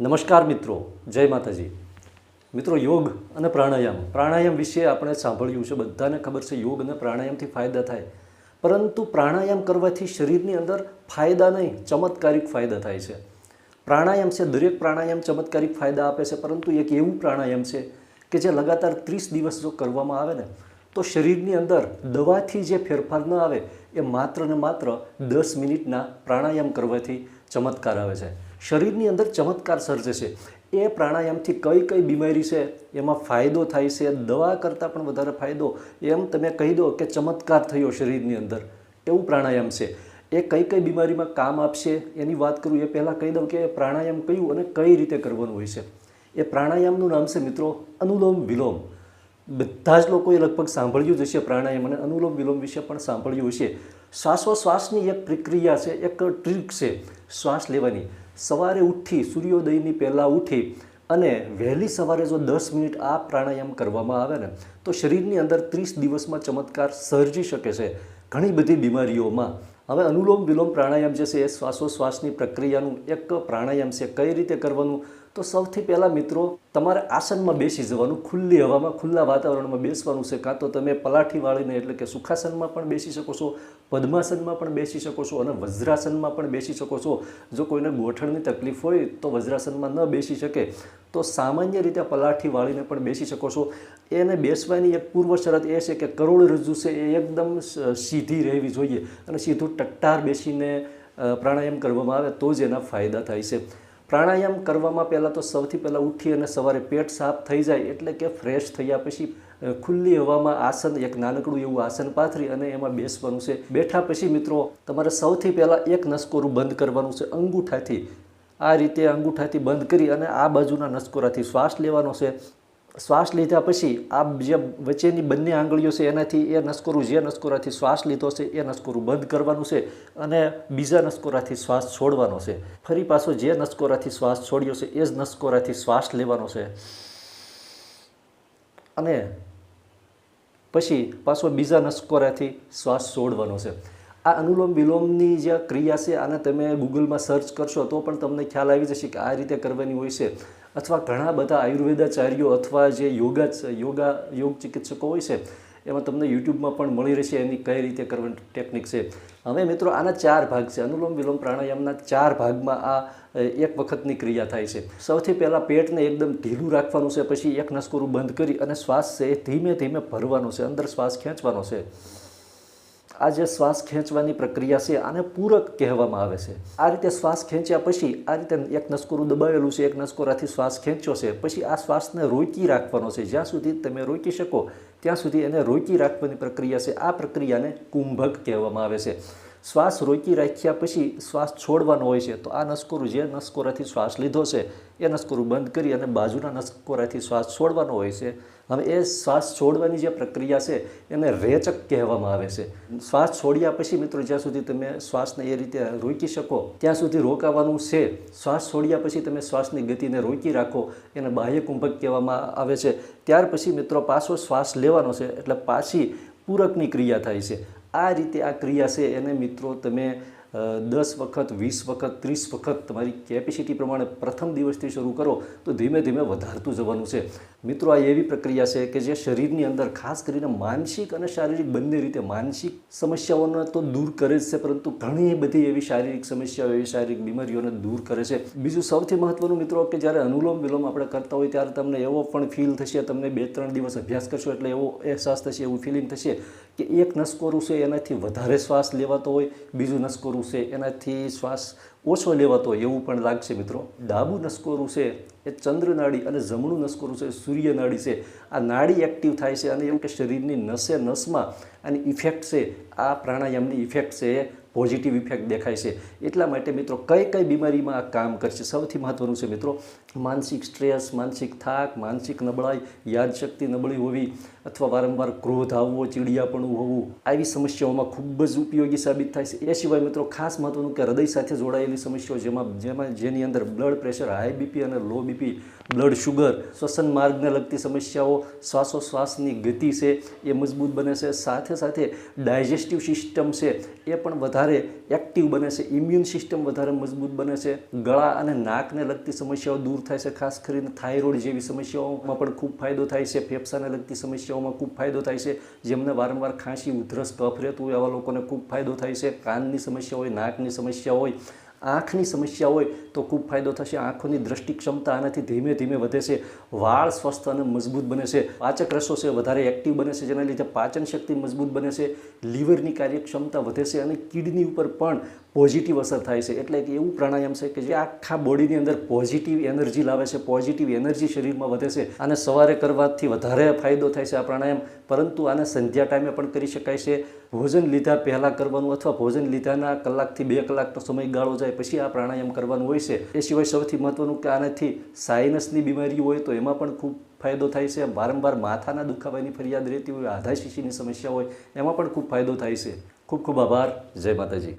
નમસ્કાર મિત્રો, જય માતાજી. મિત્રો, યોગ અને પ્રાણાયામ. પ્રાણાયામ વિશે આપણે સાંભળ્યું છે, બધાને ખબર છે, યોગ અને પ્રાણાયામથી ફાયદા થાય. પરંતુ પ્રાણાયામ કરવાથી શરીરની અંદર ફાયદા નહીં, ચમત્કારિક ફાયદા થાય છે. પ્રાણાયામ છે, દરેક પ્રાણાયામ ચમત્કારિક ફાયદા આપે છે, પરંતુ એક એવું પ્રાણાયામ છે કે જે લગાતાર ત્રીસ દિવસ જો કરવામાં આવે ને, તો શરીરની અંદર દવાથી જે ફેરફાર ન આવે, એ માત્ર ને માત્ર દસ મિનિટના પ્રાણાયામ કરવાથી ચમત્કાર આવે છે. શરીરની અંદર ચમત્કાર સર્જે છે. એ પ્રાણાયામથી કઈ કઈ બીમારી છે, એમાં ફાયદો થાય છે, દવા કરતાં પણ વધારે ફાયદો, એમ તમે કહી દો કે ચમત્કાર થયો શરીરની અંદર. એવું પ્રાણાયામ છે. એ કઈ કઈ બીમારીમાં કામ આપશે, એની વાત કરું, એ પહેલાં કહી દઉં કે પ્રાણાયામ કયું અને કઈ રીતે કરવાનું હોય છે. એ પ્રાણાયામનું નામ છે મિત્રો, અનુલોમ વિલોમ. બધા જ લોકોએ લગભગ સાંભળ્યું જ હશે પ્રાણાયામ અને અનુલોમ વિલોમ વિશે પણ સાંભળ્યું હશે. શ્વાસોશ્વાસની એક પ્રક્રિયા છે, એક ટ્રીક છે શ્વાસ લેવાની. સવારે ઉઠી, સૂર્યોદયની પહેલાં ઉઠી અને વહેલી સવારે જો દસ મિનિટ આ પ્રાણાયામ કરવામાં આવે ને, તો શરીરની અંદર ત્રીસ દિવસમાં ચમત્કાર સર્જી શકે છે ઘણી બધી બીમારીઓમાં. હવે અનુલોમ વિલોમ પ્રાણાયામ જે છે એ શ્વાસોશ્વાસની પ્રક્રિયાનું એક પ્રાણાયામ છે. કઈ રીતે કરવાનું? તો સૌથી પહેલાં મિત્રો, તમારે આસનમાં બેસી જવાનું, ખુલ્લી હવામાં, ખુલ્લા વાતાવરણમાં બેસવાનું છે. કાં તો તમે પલાઠી વાળીને એટલે કે સુખાસનમાં પણ બેસી શકો છો, પદ્માસનમાં પણ બેસી શકો છો અને વજ્રાસનમાં પણ બેસી શકો છો. જો કોઈને ગોઠણની તકલીફ હોય તો વજ્રાસનમાં ન બેસી શકે. તો સામાન્ય રીતે પલાઠી વાળીને પણ બેસી શકો છો. એને બેસવાની એક પૂર્વ શરત એ છે કે કરોડરજ્જુ છે એ એકદમ સીધી રહેવી જોઈએ અને સીધું ટટ્ટાર બેસીને પ્રાણાયામ કરવામાં આવે તો જ એના ફાયદા થાય છે. પ્રાણાયામ કરવામાં પહેલાં તો સૌથી પહેલાં ઉઠી અને સવારે પેટ સાફ થઈ જાય એટલે કે ફ્રેશ થયા પછી ખુલ્લી હવામાં આસન, એક નાનકડું એવું આસન પાથરી અને એમાં બેસવાનું છે. બેઠા પછી મિત્રો, તમારે સૌથી પહેલાં એક નસકોરું બંધ કરવાનું છે અંગૂઠાથી. આ રીતે અંગૂઠાથી બંધ કરી અને આ બાજુના નસકોરાથી શ્વાસ લેવાનો છે. શ્વાસ લીધા પછી આ જે વચ્ચેની બંને આંગળીઓ છે, એનાથી એ નસકોરું, જે નસકોરાથી શ્વાસ લીધો છે, એ નસકોરું બંધ કરવાનું છે અને બીજા નસકોરાથી શ્વાસ છોડવાનો છે. ફરી પાછો જે નસકોરાથી શ્વાસ છોડ્યો છે, એ જ નસકોરાથી શ્વાસ લેવાનો છે. અને પછી પાછો બીજા નસકોરાથી શ્વાસ છોડવાનો છે. આ અનુલોમ વિલોમની જે ક્રિયા છે, આને તમે ગૂગલમાં સર્ચ કરશો તો પણ તમને ખ્યાલ આવી જશે કે આ રીતે કરવાની હોય છે. અથવા ઘણા બધા આયુર્વેદાચાર્યો અથવા જે યોગા યોગા, યોગ ચિકિત્સકો હોય છે, એમાં તમને યુટ્યુબમાં પણ મળી રહેશે એની કઈ રીતે કરવાની ટેકનિક છે. હવે મિત્રો, આના ચાર ભાગ છે. અનુલોમ વિલોમ પ્રાણાયામના ચાર ભાગમાં આ એક વખતની ક્રિયા થાય છે. સૌથી પહેલાં પેટને એકદમ ઢીલું રાખવાનું છે, પછી એક નસકોરું બંધ કરી અને શ્વાસ છે એ ધીમે ધીમે ભરવાનો છે, અંદર શ્વાસ ખેંચવાનો છે. આ જે શ્વાસ ખેંચવાની પ્રક્રિયા છે, આને પૂરક કહેવામાં આવે છે. આ રીતે શ્વાસ ખેંચ્યા પછી, આ રીતે એક નસકોરું દબાવેલું છે, એક નસકોરાથી શ્વાસ ખેંચ્યો છે, પછી આ શ્વાસને રોકી રાખવાનો છે. જ્યાં સુધી તમે રોકી શકો, ત્યાં સુધી એને રોકી રાખવાની પ્રક્રિયા છે. આ પ્રક્રિયાને કુંભક કહેવામાં આવે છે. શ્વાસ રોકી રાખ્યા પછી શ્વાસ છોડવાનો હોય છે, તો આ નસકોરું જે નસકોરાથી શ્વાસ લીધો છે, એ નસકોરું બંધ કરી અને બાજુના નસકોરાથી શ્વાસ છોડવાનો હોય છે. હવે એ શ્વાસ છોડવાની જે પ્રક્રિયા છે, એને રેચક કહેવામાં આવે છે. શ્વાસ છોડ્યા પછી મિત્રો, જ્યાં સુધી તમે શ્વાસને એ રીતે રોકી શકો, ત્યાં સુધી રોકાવાનું છે. શ્વાસ છોડ્યા પછી તમે શ્વાસની ગતિને રોકી રાખો, એને બાહ્ય કુંભક કહેવામાં આવે છે. ત્યાર પછી મિત્રો, પાછો શ્વાસ લેવાનો છે, એટલે પાછી પૂરકની ક્રિયા થાય છે. આ રીતે આ ક્રિયા છે એને મિત્રો તમે દસ વખત, વીસ વખત, ત્રીસ વખત તમારી કેપેસિટી પ્રમાણે પ્રથમ દિવસથી શરૂ કરો, તો ધીમે ધીમે વધારતું જવાનું છે. મિત્રો, આ એવી પ્રક્રિયા છે કે જે શરીરની અંદર ખાસ કરીને માનસિક અને શારીરિક બંને રીતે માનસિક સમસ્યાઓને તો દૂર કરે જ છે, પરંતુ ઘણી બધી એવી શારીરિક સમસ્યાઓ, એવી શારીરિક બીમારીઓને દૂર કરે છે. બીજું સૌથી મહત્વનું મિત્રો કે જ્યારે અનુલોમ વિલોમ આપણે કરતા હોય ત્યારે તમને એવો પણ ફીલ થશે, તમને બે ત્રણ દિવસ અભ્યાસ કરશો એટલે એવો અહેસાસ થશે, એવું ફિલિંગ થશે કે એક નસકોરું છે, એનાથી વધારે શ્વાસ લેવાતો હોય, બીજું નસકોરું છે એનાથી શ્વાસ ઓછો લેવાતો એવું પણ લાગશે મિત્રો. ડાબું નસકોરું છે એ ચંદ્રનાળી અને જમણું નસકોરું છે સૂર્યનાળી છે. આ નાળી એક્ટિવ થાય છે અને એવું કે શરીરની નસે નસમાં આની ઇફેક્ટ છે, આ પ્રાણાયામની ઇફેક્ટ છે. પોઝિટિવ ઇફેક્ટ દેખાય છે. એટલા માટે મિત્રો કઈ કઈ બીમારીમાં આ કામ કરશે? સૌથી મહત્ત્વનું છે મિત્રો માનસિક સ્ટ્રેસ, માનસિક થાક, માનસિક નબળાઈ, યાદશક્તિ નબળી હોવી અથવા વારંવાર ક્રોધ આવવો, ચીડિયાપણું હોવું, આવી સમસ્યાઓમાં ખૂબ જ ઉપયોગી સાબિત થાય છે. એ સિવાય મિત્રો ખાસ મહત્ત્વનું કે હૃદય સાથે જોડાયેલી સમસ્યાઓ જેમાં જેમાં જેની અંદર બ્લડ પ્રેશર હાઈ બીપી અને લો બીપી બ્લડ શુગર શ્વસન માર્ગને લગતી સમસ્યાઓ, શ્વાસોશ્વાસની ગતિ છે એ મજબૂત બને છે. સાથે સાથે ડાયજેસ્ટિવ સિસ્ટમ છે એ પણ વધારે એક્ટિવ બને છે ઇમ્યુન સિસ્ટમ વધારે મજબૂત બને છે. ગળા અને નાકને લગતી સમસ્યાઓ દૂર થાય છે, ખાસ કરીને થાઇરોઇડ જેવી સમસ્યાઓમાં પણ ખૂબ ફાયદો થાય છે, ફેફસાને લગતી સમસ્યાઓમાં ખૂબ ફાયદો થાય છે. જેમને વારંવાર ખાંસી, ઉધરસ, કફ રહેતું હોય એવા લોકોને ખૂબ ફાયદો થાય છે. કાનની સમસ્યા હોય, નાકની સમસ્યા હોય આંખની સમસ્યા હોય તો ખૂબ ફાયદો થશે. આંખોની દ્રષ્ટિ ક્ષમતા આનાથી ધીમે ધીમે વધે છે. વાળ સ્વસ્થ અને મજબૂત બને છે. પાચક રસો છે, વધારે એક્ટિવ બને છે, જેના લીધે પાચન શક્તિ મજબૂત બને છે. લીવરની કાર્યક્ષમતા વધે છે અને કિડની ઉપર પણ પોઝિટિવ અસર થાય છે. એટલે કે એવું પ્રાણાયામ છે કે જે આખા બોડીની અંદર પોઝિટિવ એનર્જી લાવે છે પોઝિટિવ એનર્જી શરીરમાં વધે છે અને સવારે કરવાથી વધારે ફાયદો થાય છે આ પ્રાણાયામ. પરંતુ આને સંધ્યા ટાઈમે પણ કરી શકાય છે. ભોજન લીધા પહેલાં કરવાનું અથવા ભોજન લીધાના કલાકથી બે કલાકનો સમય ગાળો જાય, પછી આ પ્રાણાયામ કરવાનું હોય છે. એ સિવાય સૌથી મહત્ત્વનું કે આનાથી સાઇનસની બીમારી હોય તો એમાં પણ ખૂબ ફાયદો થાય છે. વારંવાર માથાના દુખાવાની ફરિયાદ રહેતી હોય આધા શીશીની સમસ્યા હોય, એમાં પણ ખૂબ ફાયદો થાય છે. ખૂબ ખૂબ આભાર. જય માતાજી.